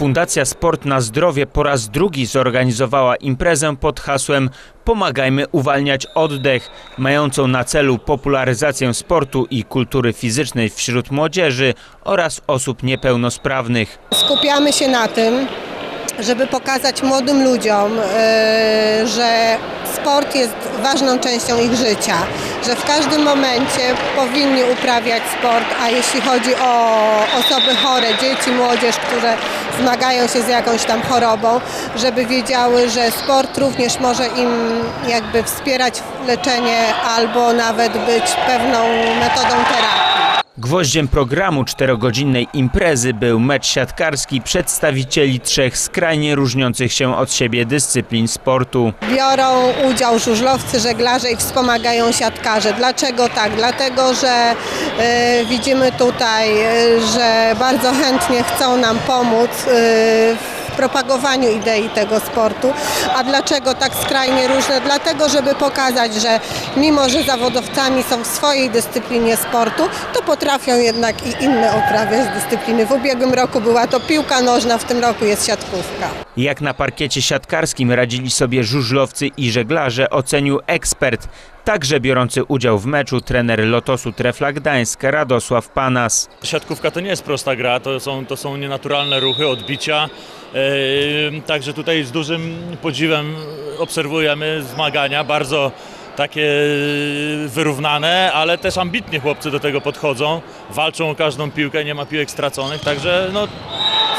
Fundacja Sport na Zdrowie po raz drugi zorganizowała imprezę pod hasłem Pomagajmy uwalniać oddech, mającą na celu popularyzację sportu i kultury fizycznej wśród młodzieży oraz osób niepełnosprawnych. Skupiamy się na tym, żeby pokazać młodym ludziom, e, że sport jest ważną częścią ich życia, że w każdym momencie powinni uprawiać sport, a jeśli chodzi o osoby chore, dzieci, młodzież, które zmagają się z jakąś tam chorobą, żeby wiedziały, że sport również może im jakby wspierać leczenie albo nawet być pewną metodą terapii. Gwoździem programu czterogodzinnej imprezy był mecz siatkarski przedstawicieli trzech skrajnie różniących się od siebie dyscyplin sportu. Biorą udział żużlowcy, żeglarze i wspomagają siatkarze. Dlaczego tak? Dlatego, że e, widzimy tutaj, e, że bardzo chętnie chcą nam pomóc e, w propagowaniu idei tego sportu. A dlaczego tak skrajnie różne? Dlatego, żeby pokazać, że mimo, że zawodowcami są w swojej dyscyplinie sportu, to potrafią jednak i inne uprawiać dyscypliny. W ubiegłym roku była to piłka nożna, w tym roku jest siatkówka. Jak na parkiecie siatkarskim radzili sobie żużlowcy i żeglarze ocenił ekspert, także biorący udział w meczu trener Lotosu Trefla Gdańsk Radosław Panas. Siatkówka to nie jest prosta gra, to są, to są nienaturalne ruchy, odbicia. Yy, Także tutaj z dużym podziwem obserwujemy zmagania, bardzo takie wyrównane, ale też ambitnie chłopcy do tego podchodzą, walczą o każdą piłkę, nie ma piłek straconych, także no,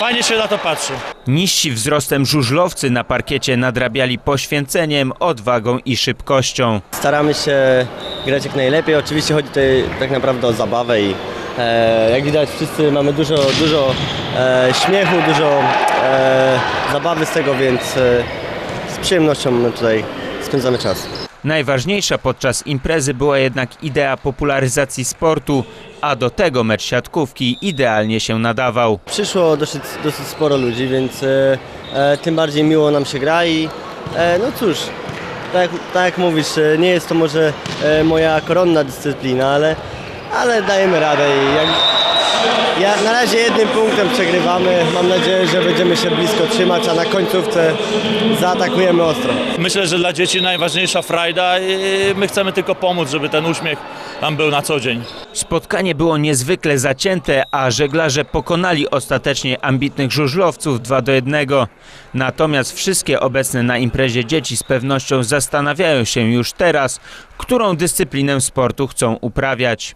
fajnie się na to patrzy. Niżsi wzrostem żużlowcy na parkiecie nadrabiali poświęceniem, odwagą i szybkością. Staramy się grać jak najlepiej. Oczywiście chodzi tutaj tak naprawdę o zabawę i e, jak widać wszyscy mamy dużo, dużo e, śmiechu, dużo e, zabawy z tego, więc e, z przyjemnością tutaj spędzamy czas. Najważniejsza podczas imprezy była jednak idea popularyzacji sportu, a do tego mecz siatkówki idealnie się nadawał. Przyszło dosyć, dosyć sporo ludzi, więc e, e, tym bardziej miło nam się gra i e, no cóż, tak, tak jak mówisz, e, nie jest to może e, moja koronna dyscyplina, ale, ale dajemy radę i jak, ja, na razie jednym punktem przegrywamy. Mam nadzieję, że będziemy się blisko trzymać, a na końcówce zaatakujemy ostro. Myślę, że dla dzieci najważniejsza frajda i my chcemy tylko pomóc, żeby ten uśmiech tam był na co dzień. Spotkanie było niezwykle zacięte, a żeglarze pokonali ostatecznie ambitnych żużlowców 2 do 1. Natomiast wszystkie obecne na imprezie dzieci z pewnością zastanawiają się już teraz, którą dyscyplinę sportu chcą uprawiać.